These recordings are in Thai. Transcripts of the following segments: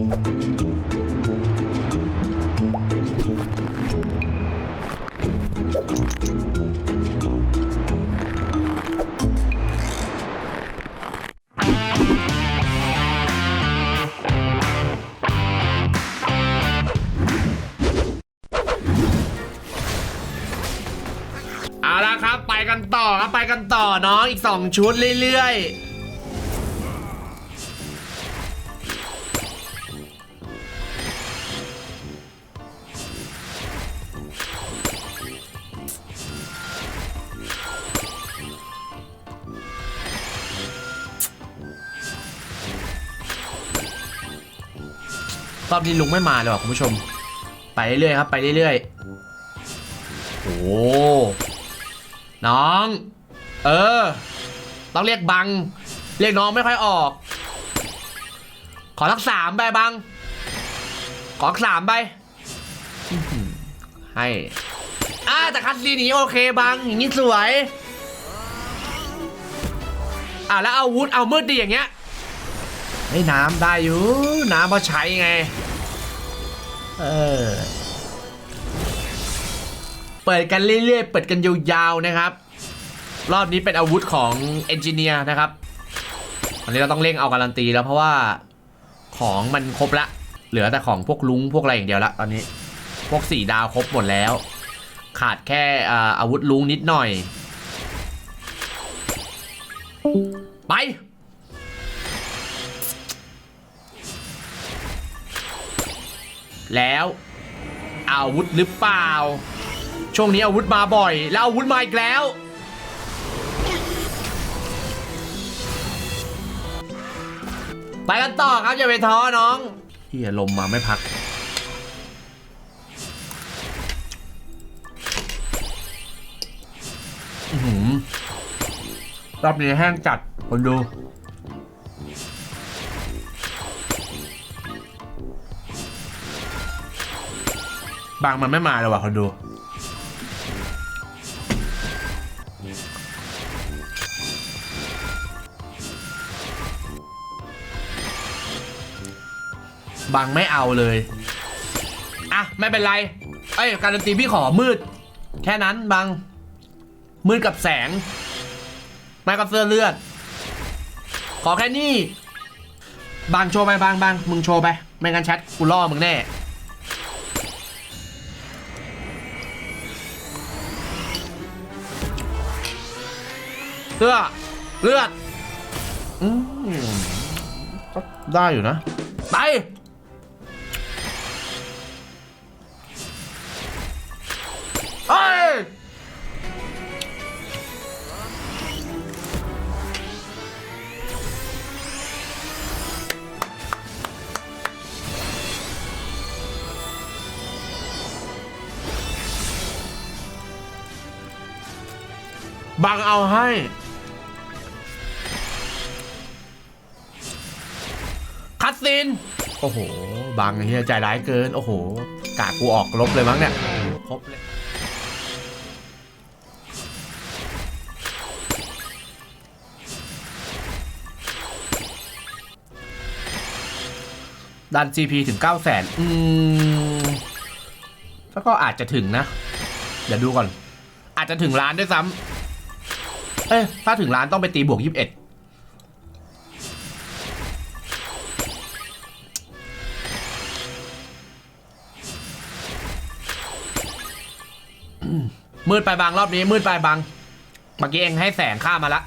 เอาละครับ ไปกันต่อครับ ไปกันต่อน้องอีก 2 ชุดเรื่อยๆ รอบนี้ลุงไม่มาเลยว่ะคุณผู้ชม ไปเรื่อยๆครับ ไปเรื่อยๆโอ้โหน้อง เออ ต้องเรียกบัง เรียกน้องไม่ค่อยออก ขอสักสามใบบัง ขอสักสามใบให้อ่าแต่คัสซีนี้โอเคบังอย่างนี้สวย อ่าแล้วเอาวุธเอามืดดีอย่างเงี้ย เฮ้ยน้ำได้อยู่ น้ำมาใช้ไง เออ เปิดกันเรื่อยๆ เปิดกันยาวๆนะครับ รอบนี้เป็นอาวุธของเอนจิเนียร์นะครับ อันนี้เราต้องเร่งเอาการันตีแล้วเพราะว่าของมันครบละ เหลือแต่ของพวกลุงพวกอะไรอย่างเดียวละตอนนี้ พวกสี่ดาวครบหมดแล้ว ขาดแค่อาวุธลุงนิดหน่อย ไป แล้วอาวุธหรือเปล่า ช่วงนี้อาวุธมาบ่อย แล้วอาวุธมาอีกแล้ว ไปกันต่อครับ อย่าไปท้อน้องเฮียลมมาไม่พักอรอบนี้แห้งจัดคนดู บางมันไม่มาเลยว่ะคนดู บางไม่เอาเลย อะ ไม่เป็นไร เอ้ย การันตีพี่ขอมืด แค่นั้นบาง มืดกับแสง ไม่กับเสื้อเลือด ขอแค่นี้ บางโชว์ไปบางบางมึงโชว์ไป ไม่งั้นแชทกูล่อมึงแน่ เสื้อเลือดอืมก็ได้อยู่นะไปเฮ้ยบังเอาให้ ซีนโอ้โหบังเฮียใจร้ายเกิน โอ้โห กากูออกลบเลยมั้งเนี่ยครบเลยดัน GP ถึง 9 0 0 0 0 0อืมแล้วก็อาจจะถึงนะ เดี๋ยวดูก่อน อาจจะถึงล้านด้วยซ้ำเอ้ย ถ้าถึงล้านต้องไปตีบวก 21 มืดไปบางรอบนี้มืดไปบางเมื่อกี้เองให้แสงค่ามาละ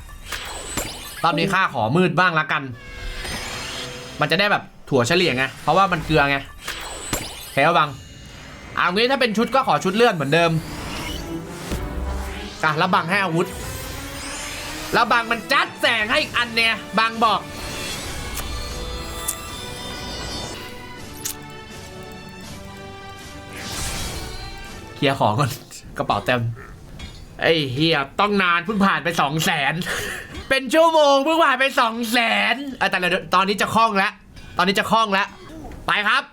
รอบนี้ค่าขอมืดบ้างละกัน มันจะได้แบบถั่วเฉลี่ยไงเพราะว่ามันเกลือไงแค่บังเอางี้ถ้าเป็นชุดก็ขอชุดเลื่อนเหมือนเดิมอะแล้วบังให้อาวุธ แล้วบังมันจัดแสงให้อีกอันเนี่ยบังบอกเคลียร์ของก่อน กระเป๋าเต็มไอ้เฮียต้องนานเพิ่งผ่านไปสองแสนเป็นชั่วโมงเพิ่งผ่านไปสองแสนแต่ตอนนี้จะคล่องแล้ว ตอนนี้จะคล่องแล้ว ไปครับ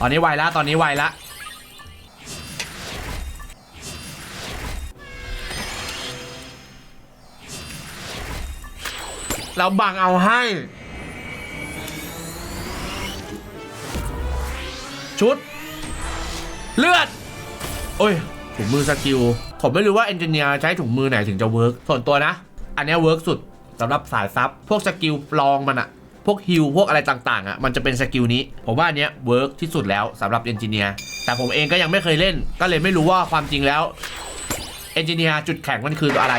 ตอนนี้ไวแล้ว ตอนนี้ไวแล้วเราบังเอาให้ ชุด เลือด โอ้ย ถุงมือสกิล ผมไม่รู้ว่าเอนจิเนียร์ใช้ถุงมือไหนถึงจะเวิร์กส่วนตัวนะ อันนี้เวิร์กสุดสำหรับสายซับ พวกสกิลลองมันอะพวกฮิลพวกอะไรต่างๆอะมันจะเป็นสกิลนี้ ผมว่าอันเนี้ยเวิร์กที่สุดแล้วสำหรับเอนจิเนียร์แต่ผมเองก็ยังไม่เคยเล่น ก็เลยไม่รู้ว่าความจริงแล้วเอนจิเนียร์จุดแข็งมันคืออะไร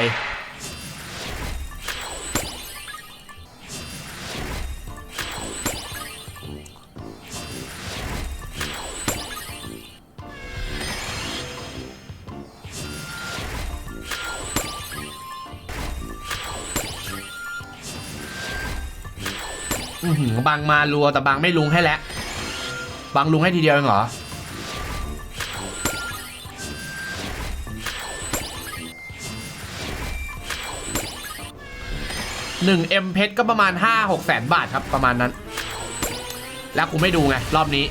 บางมารัวแต่บางไม่ลุงให้แล้วบางลุงให้ทีเดียวเองเหรอหนึ่งเอ็มเพชรก็ประมาณห้าหกแสนบาทครับประมาณนั้น แล้วกูไม่ดูไง รอบนี้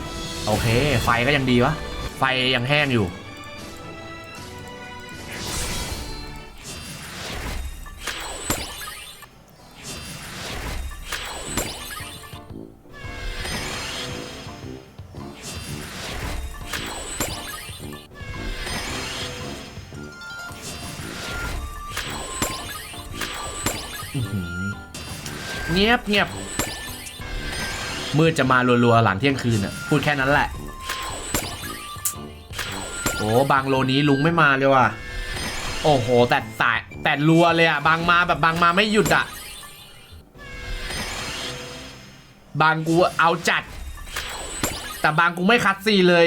โอเค ไฟก็ยังดีวะ ไฟยังแห้งอยู่ งียบเงียบมืดจะมารัวๆหลังเที่ยงคืนอะพูดแค่นั้นแหละ โอ้บางโลนี้ลุงไม่มาเลยว่ะ โอ้โห แต่สายแต่รัวเลยอะ บางมาแบบบางมาไม่หยุดอะ บางกูเอาจัด แต่บางกูไม่คัดซีเลย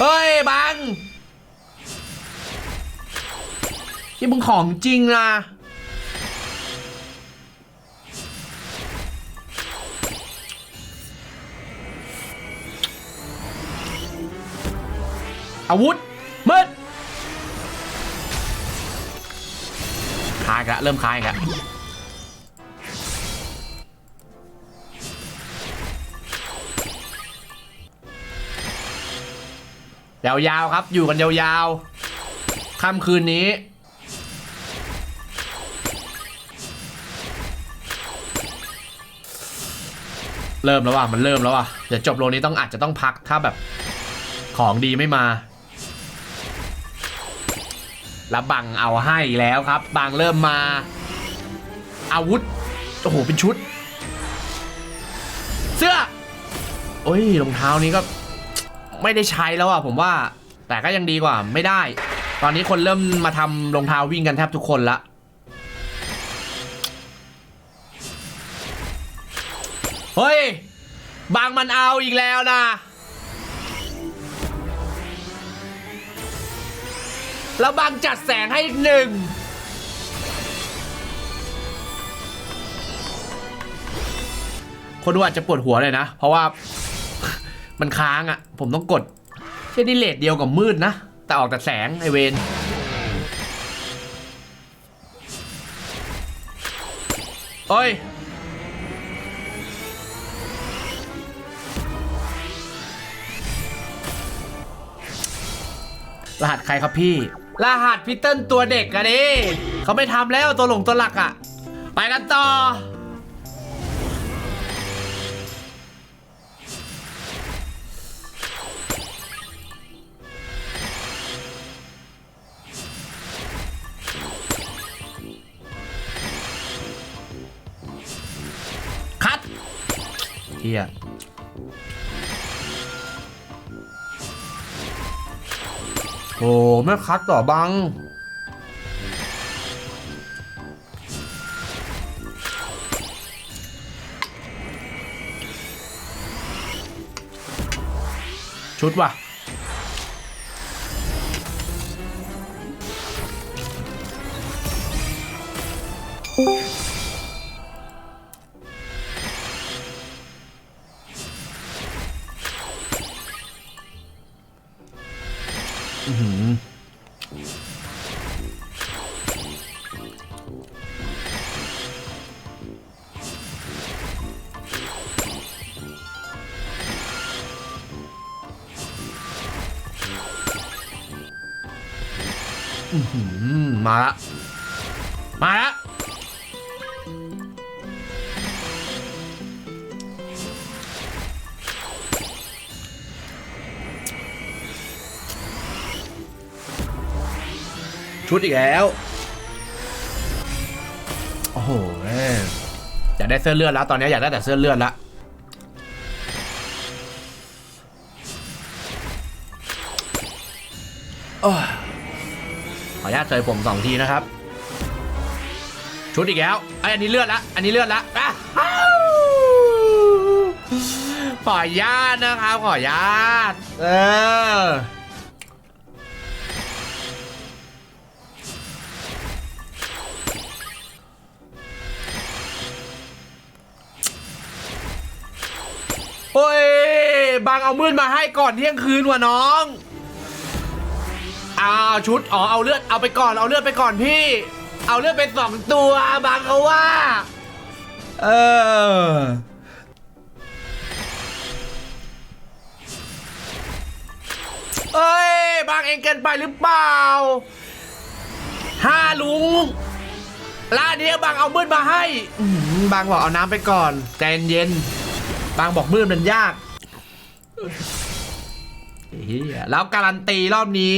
เฮ้ยบางที่มึงของจริงนะ อาวุธมืดคายกะเริ่มคายกะยาวๆครับอยู่กันยาวๆค่ำคืนนี้เริ่มแล้วว่ะมันเริ่มแล้วว่ะเดี๋ยวจบโลนี้ต้องอาจจะต้องพักถ้าแบบของดีไม่มา แล้วบังเอาให้แล้วครับ บังเริ่มมา อาวุธ โอ้โห เป็นชุด เสื้อ โอ้ยรองเท้านี้ก็ไม่ได้ใช้แล้วอะผมว่า แต่ก็ยังดีกว่าไม่ได้ ตอนนี้คนเริ่มมาทำรองเท้าวิ่งกันแทบทุกคนละเฮ้ย บางมันเอาอีกแล้วนะ แล้วบางจัดแสงให้อีกหนึ่งคนดูอาจจะปวดหัวเลยนะ เพราะว่า มันค้างอะ่ะ ผมต้องกดเช่นนี่เลทเดียวกับมืดนะ แต่ออกแต่แสงไอเวนโอ้ยรหัสใครครับพี่ รหัสพี่เติ้ลตัวเด็กอะดิเขาไม่ทำแล้วตัวหลงตัวหลักอะไปกันต่อ คัดเฮีย โอ้ไม่คัดต่อบัง ชุดว่ะ อื้อหืออื้อหื ชุดอีกแล้ว โอ้โหแม่อยากได้เสื้อเลือดแล้ว ตอนนี้อยากได้แต่เสื้อเลือดล้วโอ้ยขออนุญาตเสยผมสองทีนะครับ ชุดอีกแล้วไออันนี้เลือดละ อันนี้เลือดละอะอ้าวขออนุญาตนะครับ ขออนุญาต เออ โอ้ย บางเอามืดมาให้ก่อนเที่ยงคืนว่ะน้องอ้าวชุด อ๋อ เอาเลือด เอาไปก่อน เอาเลือดไปก่อนพี่ เอาเลือดไปสองตัว บางเขาว่า เออ เอ้ย บางเองเกินไปหรือเปล่า ห้าลุงร้านนี้บางเอามืดมาให้ บางบอกเอาน้ำไปก่อน ใจเย็นๆ บางบอกมืดมันยากเฮียแล้วการันตีรอบนี้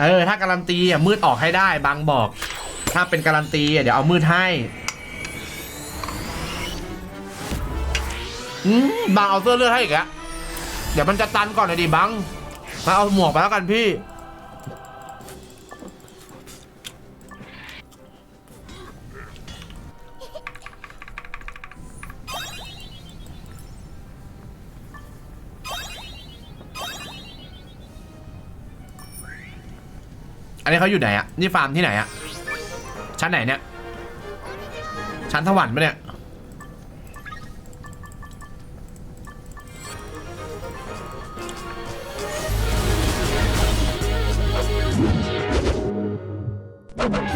เออ ถ้าการันตีอะมืดออกให้ได้บางบอก ถ้าเป็นการันตีอะเดี๋ยวเอามืดให้อืมบางเอาเสื้อเลือดให้อีกอะเดี๋ยวมันจะตันก่อนเลยดิบังมาเอาหมวกไปแล้วกันพี่ อันนี้เขาอยู่ไหนอะนี่ฟาร์มที่ไหนอะชั้นไหนเนี่ย ชั้นสวรรค์ปะเนี่ย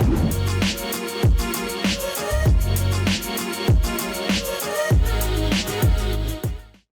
you